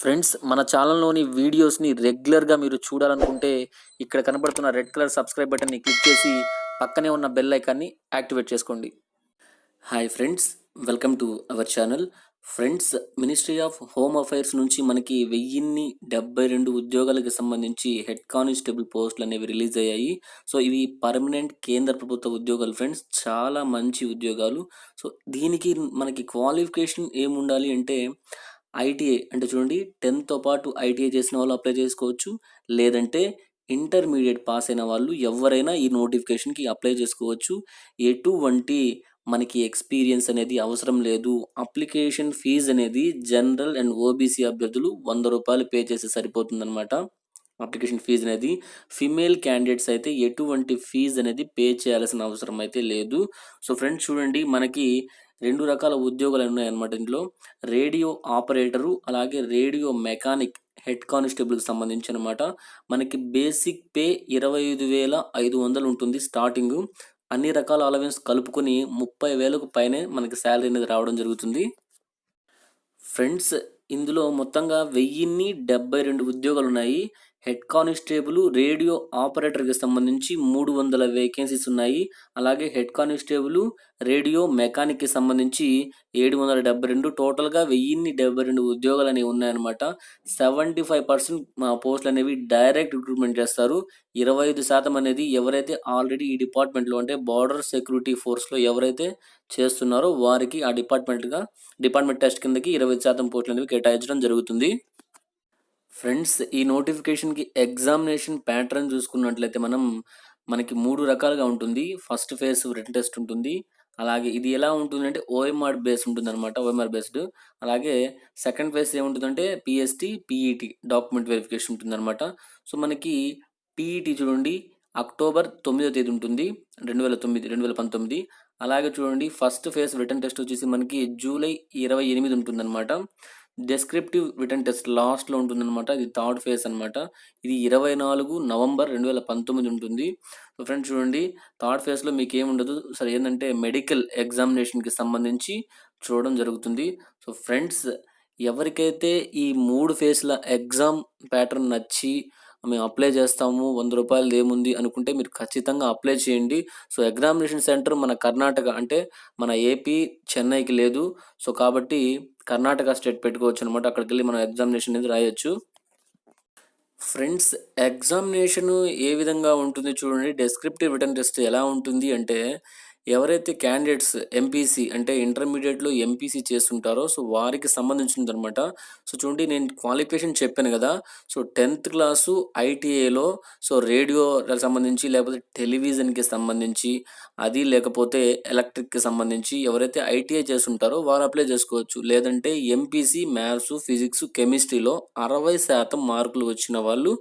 Friends మన ఛానల్లోని వీడియోస్ని రెగ్యులర్గా మీరు చూడాలనుకుంటే ఇక్కడ కనబడుతున్న రెడ్ కలర్ సబ్స్క్రైబ్ బటన్ని క్లిక్ చేసి పక్కనే ఉన్న బెల్ ఐకాన్ని యాక్టివేట్ చేసుకోండి. Hi friends welcome to our channel. Friends ministry of home affairs నుంచి మనకి వెయ్యిన్ని డెబ్బై రెండు ఉద్యోగాలకు సంబంధించి హెడ్ కానిస్టేబుల్ పోస్టులు అనేవి రిలీజ్ అయ్యాయి. సో ఇవి పర్మనెంట్ కేంద్ర ప్రభుత్వ ఉద్యోగాలు ఫ్రెండ్స్ చాలా మంచి ఉద్యోగాలు. సో దీనికి మనకి క్వాలిఫికేషన్ ఏముండాలి అంటే ఐటీఐ అంటే చూడండి టెన్త్తో పాటు ఐటీఐ చేసిన వాళ్ళు అప్లై చేసుకోవచ్చు. లేదంటే ఇంటర్మీడియట్ పాస్ అయిన వాళ్ళు ఎవరైనా ఈ నోటిఫికేషన్కి అప్లై చేసుకోవచ్చు. ఎటువంటి మనకి ఎక్స్పీరియన్స్ అనేది అవసరం లేదు. అప్లికేషన్ ఫీజ్ అనేది జనరల్ అండ్ ఓబీసీ అభ్యర్థులు వంద రూపాయలు పే చేస్తే సరిపోతుందన్నమాట. అప్లికేషన్ ఫీజు అనేది ఫిమేల్ క్యాండిడేట్స్ అయితే ఎటువంటి ఫీజు అనేది పే చేయాల్సిన అవసరం అయితే లేదు. సో ఫ్రెండ్స్ చూడండి మనకి రెండు రకాల ఉద్యోగాలు ఉన్నాయన్నమాట ఇందులో. రేడియో ఆపరేటరు అలాగే రేడియో మెకానిక్ హెడ్ కానిస్టేబుల్కి సంబంధించి అనమాట మనకి బేసిక్ పే ఇరవై ఐదు వేల ఐదు వందలు ఉంటుంది స్టార్టింగ్. అన్ని రకాల అలవెన్స్ కలుపుకొని ముప్పై వేలకు పైనే మనకి శాలరీ అనేది రావడం జరుగుతుంది. ఫ్రెండ్స్ ఇందులో మొత్తంగా వెయ్యిన్ని డెబ్బై రెండు ఉద్యోగాలు ఉన్నాయి హెడ్ కానిస్టేబుల్ రేడియో ఆపరేటర్కి సంబంధించి మూడు వందల వేకెన్సీస్ ఉన్నాయి. అలాగే హెడ్ కానిస్టేబుల్ రేడియో మెకానిక్కి సంబంధించి ఏడు వందల డెబ్బై రెండు టోటల్గా వెయ్యిన్ని డెబ్బై రెండు ఉద్యోగాలు అనేవి ఉన్నాయన్నమాట. సెవెంటీ ఫైవ్ పర్సెంట్ పోస్టులు అనేవి డైరెక్ట్ రిక్రూట్మెంట్ చేస్తారు. ఇరవై ఐదు శాతం అనేది ఎవరైతే ఆల్రెడీ ఈ డిపార్ట్మెంట్లో అంటే బార్డర్ సెక్యూరిటీ ఫోర్స్లో ఎవరైతే చేస్తున్నారో వారికి ఆ డిపార్ట్మెంట్గా డిపార్ట్మెంట్ టెస్ట్ కిందకి ఇరవై శాతం పోస్టులు అనేవి కేటాయించడం జరుగుతుంది. ఫ్రెండ్స్ ఈ నోటిఫికేషన్కి ఎగ్జామినేషన్ ప్యాటర్న్ చూసుకున్నట్లయితే మనం మనకి మూడు రకాలుగా ఉంటుంది. ఫస్ట్ ఫేజ్ రిటర్న్ టెస్ట్ ఉంటుంది. అలాగే ఇది ఎలా ఉంటుంది అంటే ఓఎంఆర్ బేస్ ఉంటుంది అనమాట ఓఎంఆర్ బేస్డ్. అలాగే సెకండ్ ఫేజ్ ఏముంటుందంటే పిఎస్టీ పీఈటీ డాక్యుమెంట్ వెరిఫికేషన్ ఉంటుంది అనమాట సో మనకి పీఈటీ చూడండి అక్టోబర్ తొమ్మిదో తేదీ ఉంటుంది రెండు వేల తొమ్మిది రెండు వేల పంతొమ్మిది. అలాగే చూడండి ఫస్ట్ ఫేజ్ రిటర్న్ టెస్ట్ వచ్చేసి మనకి జూలై ఇరవై ఎనిమిది ఉంటుందన్నమాట. డెస్క్రిప్టివ్ రిటర్న్ టెస్ట్ లాస్ట్లో ఉంటుందన్నమాట. ఇది థర్డ్ ఫేజ్ అనమాట ఇది ఇరవై నాలుగు నవంబర్ రెండు వేల పంతొమ్మిది ఉంటుంది. సో ఫ్రెండ్స్ చూడండి థర్డ్ ఫేజ్లో మీకు ఏముండదు సరే ఏంటంటే మెడికల్ ఎగ్జామినేషన్కి సంబంధించి చూడడం జరుగుతుంది. సో ఫ్రెండ్స్ ఎవరికైతే ఈ మూడు ఫేజ్ల ఎగ్జామ్ ప్యాటర్న్ నచ్చి మేము అప్లై చేస్తాము వంద రూపాయలు ఏముంది అనుకుంటే మీరు ఖచ్చితంగా అప్లై చేయండి. సో ఎగ్జామినేషన్ సెంటర్ మన కర్ణాటక అంటే మన ఏపీ చెన్నైకి లేదు. సో కాబట్టి కర్ణాటక స్టేట్ పెట్టుకోవచ్చు అనమాట అక్కడికి వెళ్ళి మనం ఎగ్జామినేషన్ అనేది రాయొచ్చు. ఫ్రెండ్స్ ఎగ్జామినేషన్ ఏ విధంగా ఉంటుంది చూడండి. డెస్క్రిప్టివ్ రిటర్న్ టెస్ట్ ఎలా ఉంటుంది అంటే ఎవరైతే క్యాండిడేట్స్ ఎంపీసీ అంటే ఇంటర్మీడియట్లో ఎంపీసీ చేస్తుంటారో సో వారికి సంబంధించింది అనమాట సో చూడండి నేను క్వాలిఫికేషన్ చెప్పాను కదా. సో టెన్త్ క్లాసు ఐటీఏలో సో రేడియో సంబంధించి లేకపోతే టెలివిజన్కి సంబంధించి అది లేకపోతే ఎలక్ట్రిక్కి సంబంధించి ఎవరైతే ఐటీఐ చేస్తుంటారో వారు అప్లై చేసుకోవచ్చు. లేదంటే ఎంపీసీ మ్యాథ్స్ ఫిజిక్స్ కెమిస్ట్రీలో అరవై శాతం మార్కులు వచ్చిన వాళ్ళు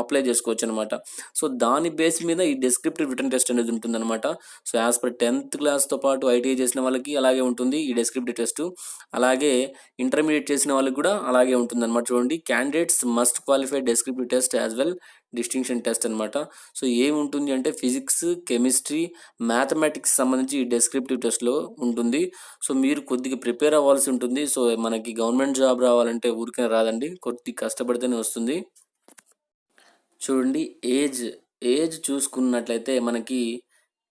అప్లై చేసుకోవచ్చు అనమాట సో దాని బేస్ మీద ఈ డిస్క్రిప్టివ్ రిటర్న్ టెస్ట్ అనేది ఉంటుందన్నమాట. So as per tenth tenth క్లాస్తో పాటు ఐటీఐ చేసిన వాళ్ళకి అలాగే ఉంటుంది ఈ డెస్క్రిప్టివ్ టెస్ట్ అలాగే ఇంటర్మీడియట్ చేసిన వాళ్ళకి కూడా అలాగే ఉంటుంది అనమాట చూడండి. Candidates must qualify descriptive test as well distinction test అనమాట సో ఏముంటుంది అంటే ఫిజిక్స్ కెమిస్ట్రీ మ్యాథమెటిక్స్ సంబంధించి ఈ డెస్క్రిప్టివ్ టెస్ట్లో ఉంటుంది. సో మీరు కొద్దిగా ప్రిపేర్ అవ్వాల్సి ఉంటుంది. సో మనకి గవర్నమెంట్ జాబ్ రావాలంటే ఊరికే రాదండి. కొద్ది కష్టపడితేనే వస్తుంది. చూడండి ఏజ్ ఏజ్ చూసుకున్నట్లయితే మనకి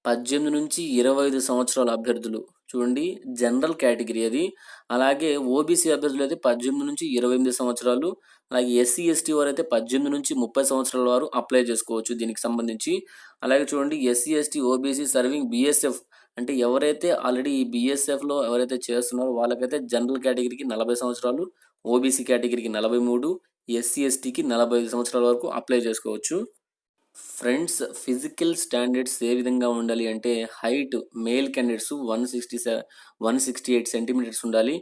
పద్దెనిమిది నుంచి ఇరవై ఐదు సంవత్సరాల అభ్యర్థులు. చూడండి జనరల్ కేటగిరీ అది. అలాగే ఓబీసీ అభ్యర్థులు అయితే పద్దెనిమిది నుంచి ఇరవై ఎనిమిది సంవత్సరాలు. అలాగే ఎస్సీ ఎస్టీ వారు అయితే పద్దెనిమిది నుంచి ముప్పై సంవత్సరాల వారు అప్లై చేసుకోవచ్చు దీనికి సంబంధించి. అలాగే చూడండి SC ST OBC serving BSF అంటే ఎవరైతే ఆల్రెడీ ఈ బీఎస్ఎఫ్లో ఎవరైతే చేస్తున్నారో వాళ్ళకైతే జనరల్ కేటగిరీకి నలభై సంవత్సరాలు ఓబీసీ కేటగిరీకి నలభై మూడు ఎస్సీ ఎస్టీకి నలభై ఐదు సంవత్సరాల వరకు అప్లై చేసుకోవచ్చు. ఫ్రెండ్స్ ఫిజికల్ స్టాండర్డ్స్ ఏ విధంగా ఉండాలి అంటే height male candidates one sixty seven one sixty eight centimetres ఉండాలి.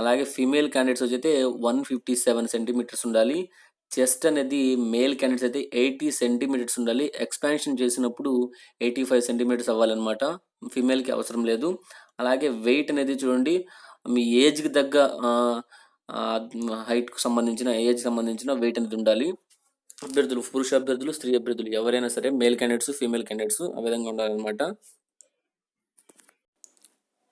అలాగే ఫీమేల్ క్యాండిడేట్స్ వచ్చైతే వన్ ఫిఫ్టీ సెవెన్ సెంటీమీటర్స్ ఉండాలి. చెస్ట్ అనేది మేల్ క్యాండిడేట్స్ అయితే ఎయిటీ సెంటీమీటర్స్ ఉండాలి. ఎక్స్పాన్షన్ చేసినప్పుడు ఎయిటీ ఫైవ్ సెంటీమీటర్స్ అవ్వాలన్నమాట. ఫీమేల్కి అవసరం లేదు. అలాగే వెయిట్ అనేది చూడండి మీ ఏజ్కి తగ్గ హైట్కు సంబంధించిన ఏజ్కి సంబంధించిన వెయిట్ అనేది ఉండాలి. అభ్యర్థులు పురుష అభ్యర్థులు స్త్రీ అభ్యర్థులు ఎవరైనా సరే మేల్ క్యాండిడేట్స్ ఫీమేల్ క్యాండిడేట్స్ ఆ విధంగా ఉండాలన్నమాట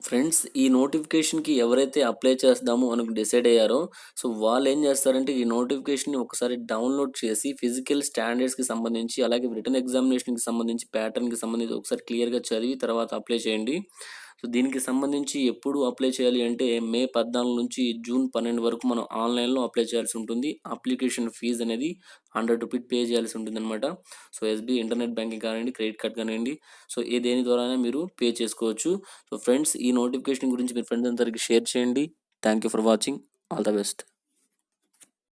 ఫ్రెండ్స్ ఈ నోటిఫికేషన్‌కి ఎవరైతే అప్లై చేస్తామో అని డిసైడ్ అయ్యారో, సో వాళ్ళు ఏం చేస్తారంటే ఈ నోటిఫికేషన్‌ని ఒకసారి డౌన్‌లోడ్ చేసి ఫిజికల్ స్టాండర్డ్స్‌కి సంబంధించి అలాగే రిటర్న్ ఎగ్జామినేషన్‌కి సంబంధించి ప్యాటర్న్‌కి సంబంధించి ఒకసారి క్లియర్‌గా చదివి తర్వాత అప్లై చేయండి. సో దీనికి సంబంధించి ఎప్పుడు అప్లై చేయాలి అంటే మే 14 నుంచి జూన్ 12 వరకు మనం ఆన్‌లైన్‌లో అప్లై చేయాల్సి ఉంటుంది. అప్లికేషన్ ఫీజ్ అనేది హండ్రెడ్ రూపీస్ పే చేయాల్సి ఉంటుంది అనమాట సో ఎస్‌బీఐ ఇంటర్నెట్ బ్యాంకింగ్ కానివ్వండి, క్రెడిట్ కార్డ్ కానివ్వండి, సో ఏ దేని ద్వారానే మీరు పే చేసుకోవచ్చు. సో ఫ్రెండ్స్ ఈ నోటిఫికేషన్ గురించి మీ ఫ్రెండ్స్ అందరికీ షేర్ చేయండి. Thank you for watching. All the best.